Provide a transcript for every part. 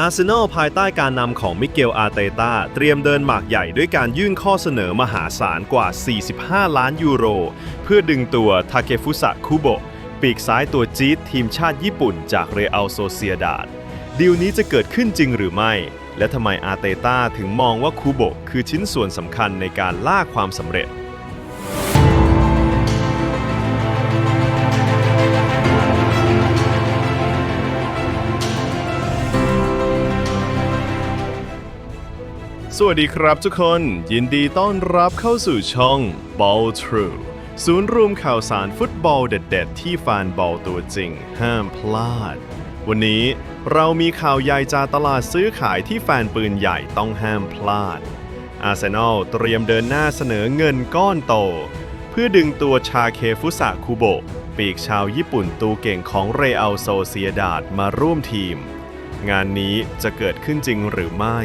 อาร์เซนอลภายใต้การนำของมิเกลอาร์เตตาเตรียมเดินหมากใหญ่ด้วยการยื่นข้อเสนอมหาศาลกว่า 45 ล้านยูโร เพื่อดึงตัวทาเกฟุสะคุโบะปีกซ้ายตัวจี๊ดทีมชาติญี่ปุ่นจากเรอัลโซเซียดาดดีลนี้จะเกิดขึ้นจริงหรือไม่ และทำไมอาร์เตตาถึงมองว่าคุโบะคือชิ้นส่วนสำคัญในการล่าความสำเร็จ สวัสดีครับทุกคน ยินดีต้อนรับเข้าสู่ช่อง Ball True ศูนย์รวมข่าวสารฟุตบอลเด็ด ๆ ที่แฟนบอลตัวจริง ห้ามพลาด วันนี้เรามีข่าวใหญ่จากตลาดซื้อขายที่แฟนปืนใหญ่ต้องห้ามพลาด อาร์เซนอลเตรียมเดินหน้าเสนอเงินก้อนโต เพื่อดึงตัวชาเคฟุสะคุโบะปีกชาวญี่ปุ่นตูเก่งของเรอัลโซเซียดาดมาร่วมทีม งานนี้จะเกิดขึ้นจริงหรือไม่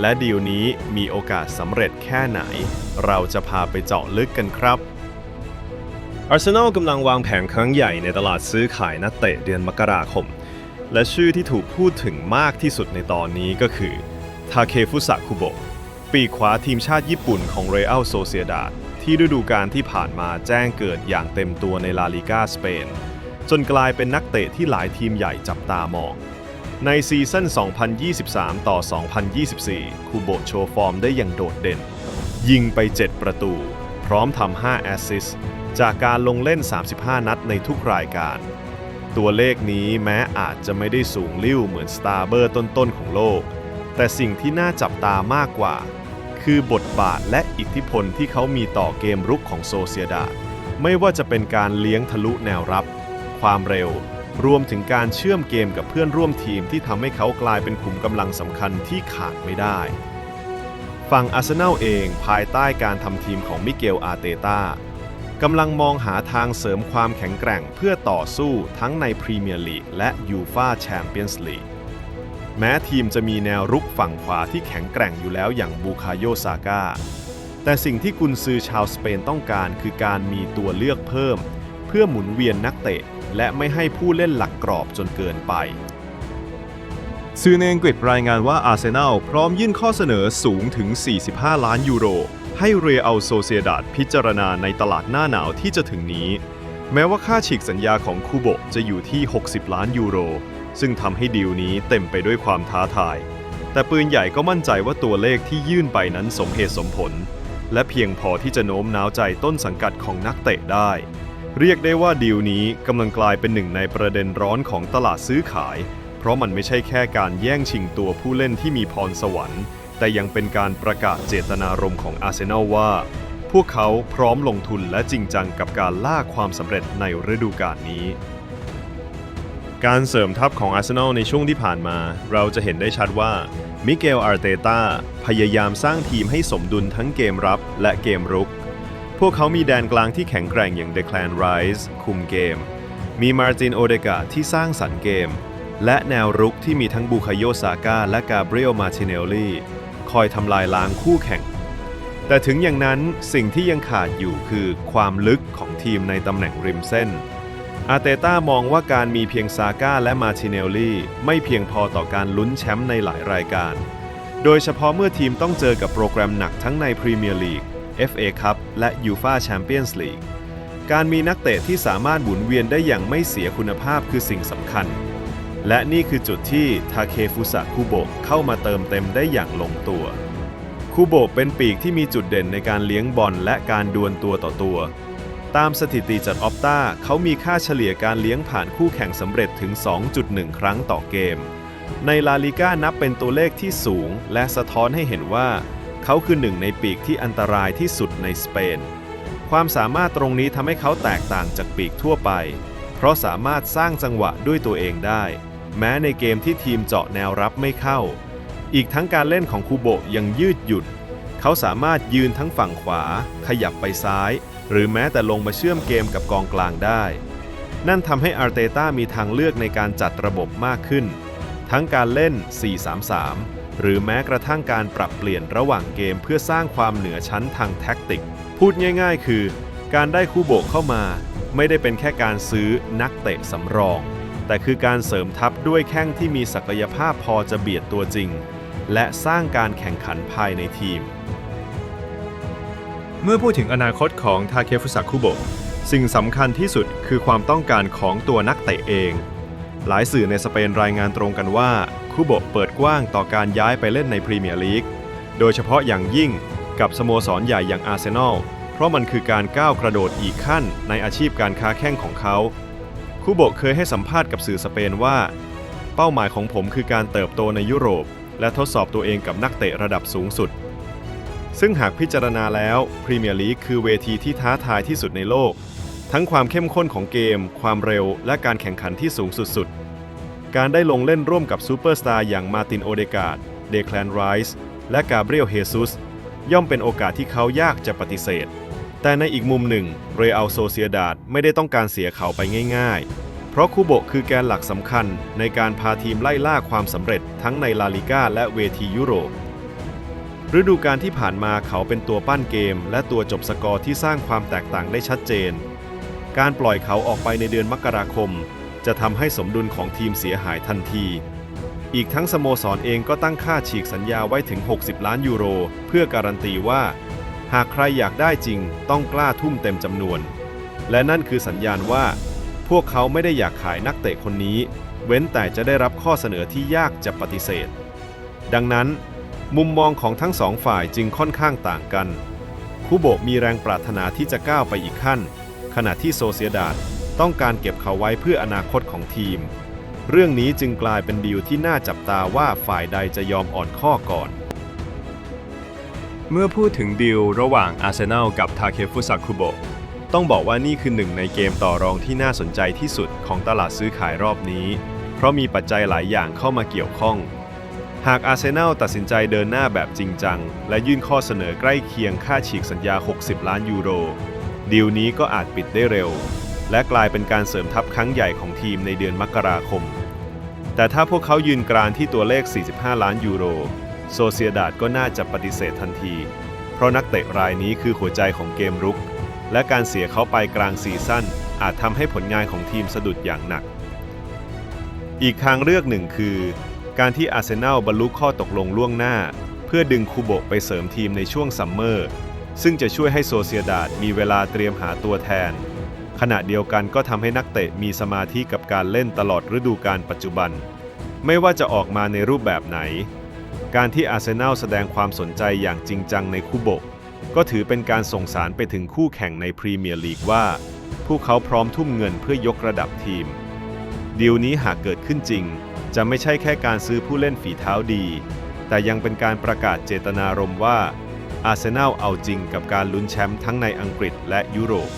และดีลนี้มีโอกาสสำเร็จแค่ไหน เราจะพาไปเจาะลึกกันครับอาร์เซนอลกำลังวางแผนครั้งใหญ่ในตลาดซื้อขายนักเตะเดือนมกราคม และชื่อที่ถูกพูดถึงมากที่สุดในตอนนี้ก็คือทาเคฟุสะคุโบะปีขวาทีมชาติญี่ปุ่นของเรอัลโซเซียดาดที่ฤดูกาลที่ผ่านมาแจ้งเกิดอย่างเต็มตัวในลาลิกาสเปน จนกลายเป็นนักเตะที่หลายทีมใหญ่จับตามอง ในซีซั่น 2023 ต่อ 2024 คูโบโชว์ฟอร์มได้อย่างโดดเด่น ยิงไป 7 ประตู พร้อมทำ 5 แอสซิสต์จากการลงเล่น 35 นัดในทุกรายการ ตัวเลขนี้แม้อาจจะไม่ได้สูงลิ่วเหมือนสตาร์เบอร์ต้นๆของโลก แต่สิ่งที่น่าจับตามากกว่า คือบทบาทและอิทธิพลที่เขามีต่อเกมรุกของโซเซียดา ไม่ว่าจะเป็นการเลี้ยงทะลุแนวรับ ความเร็ว รวมถึงการเชื่อมเกมกับเพื่อนร่วมทีมที่ทำให้เขากลายเป็นขุมกำลังสำคัญที่ขาดไม่ได้ ฝั่งอาร์เซนอลเองภายใต้การทำทีมของมิเกลอาร์เตตากำลังมองหาทางเสริมความแข็งแกร่งเพื่อต่อสู้ทั้งในพรีเมียร์ลีกและยูฟาแชมเปียนส์ลีกแม้ทีมจะมีแนวรุกฝั่งขวาที่แข็งแกร่งอยู่แล้วอย่างบูคาโยซาก้าแต่สิ่งที่กุนซือชาวสเปนต้องการคือการมีตัวเลือกเพิ่ม เพื่อหมุนเวียนนักเตะ และไม่ให้ผู้เล่นหลักกรอบจนเกินไป สื่อในอังกฤษรายงานว่าอาร์เซนอลพร้อมยื่นข้อเสนอสูงถึง 45 ล้านยูโร ให้เรอัลโซเซียดาดพิจารณาในตลาดหน้าหนาวที่จะถึงนี้ แม้ว่าค่าฉีกสัญญาของคูโบจะอยู่ที่ 60 ล้านยูโร ซึ่งทำให้ดีลนี้เต็มไปด้วยความท้าทาย แต่ปืนใหญ่ก็มั่นใจว่าตัวเลขที่ยื่นไปนั้นสมเหตุสมผล และเพียงพอที่จะโน้มน้าวใจต้นสังกัดของนักเตะได้ เรียกได้ว่าดีลนี้กำลังกลายเป็นหนึ่งในประเด็นร้อนของตลาดซื้อขาย เพราะมันไม่ใช่แค่การแย่งชิงตัวผู้เล่นที่มีพรสวรรค์ แต่ยังเป็นการประกาศเจตนารมณ์ของอาร์เซนอลว่า พวกเขาพร้อมลงทุนและจริงจังกับการล่าความสำเร็จในฤดูกาลนี้ การเสริมทัพของอาร์เซนอลในช่วงที่ผ่านมา เราจะเห็นได้ชัดว่ามิเกลอาร์เตตาพยายามสร้างทีมให้สมดุลทั้งเกมรับและเกมรุก พวกเขามีแดนกลางที่แข็งแกร่งอย่างเดค l นไรส์คุมเกม มีมาร์ตินโอเดกาที่สร้างสรรค์เกม และแนวรุกที่มีทั้งบูคาโยซาก้าและกาเบรียลมาติเนลลี่คอยทำลายล้างคู่แข่ง แต่ถึงอย่างนั้นสิ่งที่ยังขาดอยู่คือความลึกของทีมในตำแหน่งริมเส้น อาเตต้ามองว่าการมีเพียงซาก้าและมาติเนลลี่ไม่เพียงพอต่อการลุ้นแชมป์ในหลายรายการ โดยเฉพาะเมื่อทีมต้องเจอกับโปรแกรมหนักทั้งในพรีเมียร์ลีก FA คัพและยูฟาแชมเปี้ยนส์ลีกการมีนักเตะที่สามารถหมุนเวียนได้อย่างไม่เสียคุณภาพคือสิ่งสำคัญ และนี่คือจุดที่ทาเคฟุสะคุโบะเข้ามาเติมเต็มได้อย่างลงตัวคูโบะเป็นปีกที่มีจุดเด่นในการเลี้ยงบอลและการดวลตัวต่อตัว ตามสถิติจากออปตาเขามีค่าเฉลี่ยการเลี้ยงผ่านคู่แข่งสำเร็จถึง 2.1 ครั้งต่อเกม ในลาลิก้านับเป็นตัวเลขที่สูง และสะท้อนให้เห็นว่า เขาคือหนึ่งในปีกที่อันตรายที่สุดในสเปน ความสามารถตรงนี้ทำให้เขาแตกต่างจากปีกทั่วไป เพราะสามารถสร้างจังหวะด้วยตัวเองได้ แม้ในเกมที่ทีมเจาะแนวรับไม่เข้า อีกทั้งการเล่นของคูโบยังยืดหยุ่น เขาสามารถยืนทั้งฝั่งขวา ขยับไปซ้าย หรือแม้แต่ลงมาเชื่อมเกมกับกองกลางได้ นั่นทำให้อาร์เตต้ามีทางเลือกในการจัดระบบมากขึ้น ทั้งการเล่น 4-3-3 หรือแม้กระทั่งการปรับเปลี่ยนระหว่างเกมเพื่อสร้างความเหนือชั้นทางแท็กติก พูดง่ายๆ คือ การได้คู่โบะเข้ามา ไม่ได้เป็นแค่การซื้อนักเตะสำรองแแต่คือการเสริมทัพด้วยแข้งที่มีศักยภาพพอจะเบียดตัวจริง และสร้างการแข่งขันภายในทีม เมื่อพูดถึงอนาคตของทาเคฟุสะคุโบะสิ่งสำคัญที่สุดคือความต้องการของตัวนักเตะเอง หลายสื่อในสเปนรายงานตรงกันว่าคุโบเปิดกว้างต่อการย้ายไปเล่นในพรีเมียร์ลีก โดยเฉพาะอย่างยิ่งกับสโมสรใหญ่อย่างอาร์เซนอล เพราะมันคือการก้าวกระโดดอีกขั้นในอาชีพการค้าแข้งของเขาคุโบเคยให้สัมภาษณ์กับสื่อสเปนว่า เป้าหมายของผมคือการเติบโตในยุโรป และทดสอบตัวเองกับนักเตะระดับสูงสุด ซึ่งหากพิจารณาแล้วพรีเมียร์ลีกคือเวทีที่ท้าทายที่สุดในโลก ทั้งความเข้มข้นของเกม ความเร็ว และการแข่งขันที่สูงสุดๆ การได้ลงเล่นร่วมกับซูเปอร์สตาร์อย่างมาตินโอเดกาดเดคลนไรส์และกาเบรียลเฮซุสย่อมเป็นโอกาสที่เขายากจะปฏิเสธ แต่ในอีกมุมหนึ่ง เรอัลโซเซียดาดไม่ได้ต้องการเสียเขาไปง่าย ๆ เพราะคูโบคือแกนหลักสำคัญในการพาทีมไล่ล่าความสำเร็จทั้งในลาลิก้าและเวทียุโรปฤดูกาลที่ผ่านมาเขาเป็นตัวปั้นเกม และตัวจบสกอร์ที่สร้างความแตกต่างได้ชัดเจน การปล่อยเขาออกไปในเดือนมกราคม จะทำให้สมดุลของทีมเสียหายทันที อีกทั้งสโมสรเองก็ตั้งค่าฉีกสัญญาไว้ถึง 60 ล้านยูโร เพื่อการันตีว่า หากใครอยากได้จริงต้องกล้าทุ่มเต็มจำนวน และนั่นคือสัญญาณว่า พวกเขาไม่ได้อยากขายนักเตะคนนี้ เว้นแต่จะได้รับข้อเสนอที่ยากจะปฏิเสธ ดังนั้น มุมมองของทั้งสองฝ่ายจึงค่อนข้างต่างกันคูโบะมีแรงปรารถนาที่จะก้าวไปอีกขั้น ขณะที่โซเซียดาดต้องการเก็บเขาไว้เพื่ออนาคตของทีม เรื่องนี้จึงกลายเป็นดีลที่น่าจับตาว่าฝ่ายใดจะยอมอ่อนข้อก่อน เมื่อพูดถึงดีลระหว่างอาร์เซนอลกับทาเคฟุสะคุโบะต้องบอกว่านี่คือหนึ่งในเกมต่อรองที่น่าสนใจที่สุดของตลาดซื้อขายรอบนี้ เพราะมีปัจจัยหลายอย่างเข้ามาเกี่ยวข้อง หากอาร์เซนอลตัดสินใจเดินหน้าแบบจริงจัง และยื่นข้อเสนอใกล้เคียงค่าฉีกสัญญา 60 ล้านยูโร ดีลนี้ก็อาจปิดได้เร็ว และกลายเป็นการเสริมทัพครั้งใหญ่ของทีมในเดือนมกราคม แต่ถ้าพวกเขายืนกรานที่ตัวเลข 45 ล้านยูโร โซเซียดาดก็น่าจะปฏิเสธทันที เพราะนักเตะรายนี้คือหัวใจของเกมรุก และการเสียเขาไปกลางซีซั่นอาจทำให้ผลงานของทีมสะดุดอย่างหนัก อีกทางเลือกหนึ่งคือ การที่อาร์เซนอลบรรลุข้อตกลงล่วงหน้า เพื่อดึงคูโบไปเสริมทีมในช่วงซัมเมอร์ ซึ่งจะช่วยให้โซเซียดาดมีเวลาเตรียมหาตัวแทน ขณะเดียวกันก็ทำให้นักเตะมีสมาธิกับการเล่นตลอดฤดูกาลปัจจุบัน ไม่ว่าจะออกมาในรูปแบบไหน การที่อาร์เซนอลแสดงความสนใจอย่างจริงจังในคูโบะก็ถือเป็นการส่งสารไปถึงคู่แข่งในพรีเมียร์ลีกว่า พวกเขาพร้อมทุ่มเงินเพื่อยกระดับทีมดีลนี้หากเกิดขึ้นจริง จะไม่ใช่แค่การซื้อผู้เล่นฝีเท้าดี แต่ยังเป็นการประกาศเจตนารมณ์ว่า อาร์เซนอลเอาจริงกับการลุ้นแชมป์ทั้งในอังกฤษและยุโรป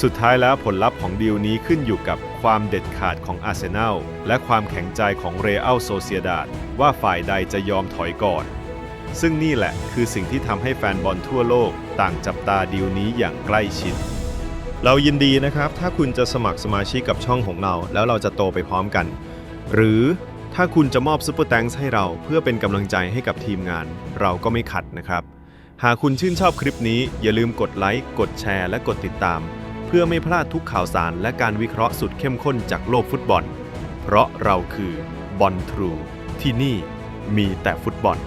สุดท้ายแล้วผลลัพธ์ของดีลนี้ขึ้นอยู่กับความเด็ดขาดของอาร์เซนอลและความแข็งใจของเรอัลโซเซียดาดว่าฝ่ายใดจะยอมถอยก่อน ซึ่งนี่แหละคือสิ่งที่ทำให้แฟนบอลทั่วโลกต่างจับตาดีลนี้อย่างใกล้ชิด เรายินดีนะครับ ถ้าคุณจะสมัครสมาชิกกับช่องของเรา แล้วเราจะโตไปพร้อมกัน หรือถ้าคุณจะมอบซุปเปอร์แตงให้เราเพื่อเป็นกำลังใจให้กับทีมงาน เราก็ไม่ขัดนะครับ หากคุณชื่นชอบคลิปนี้อย่าลืมกดไลค์ กดแชร์ และกดติดตาม เพื่อไม่พลาดทุกข่าวสารและการวิเคราะห์สุดเข้มข้นจากโลกฟุตบอล เพราะเราคือบอลทรู ที่นี่มีแต่ฟุตบอล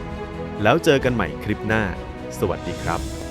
แล้วเจอกันใหม่คลิปหน้า สวัสดีครับ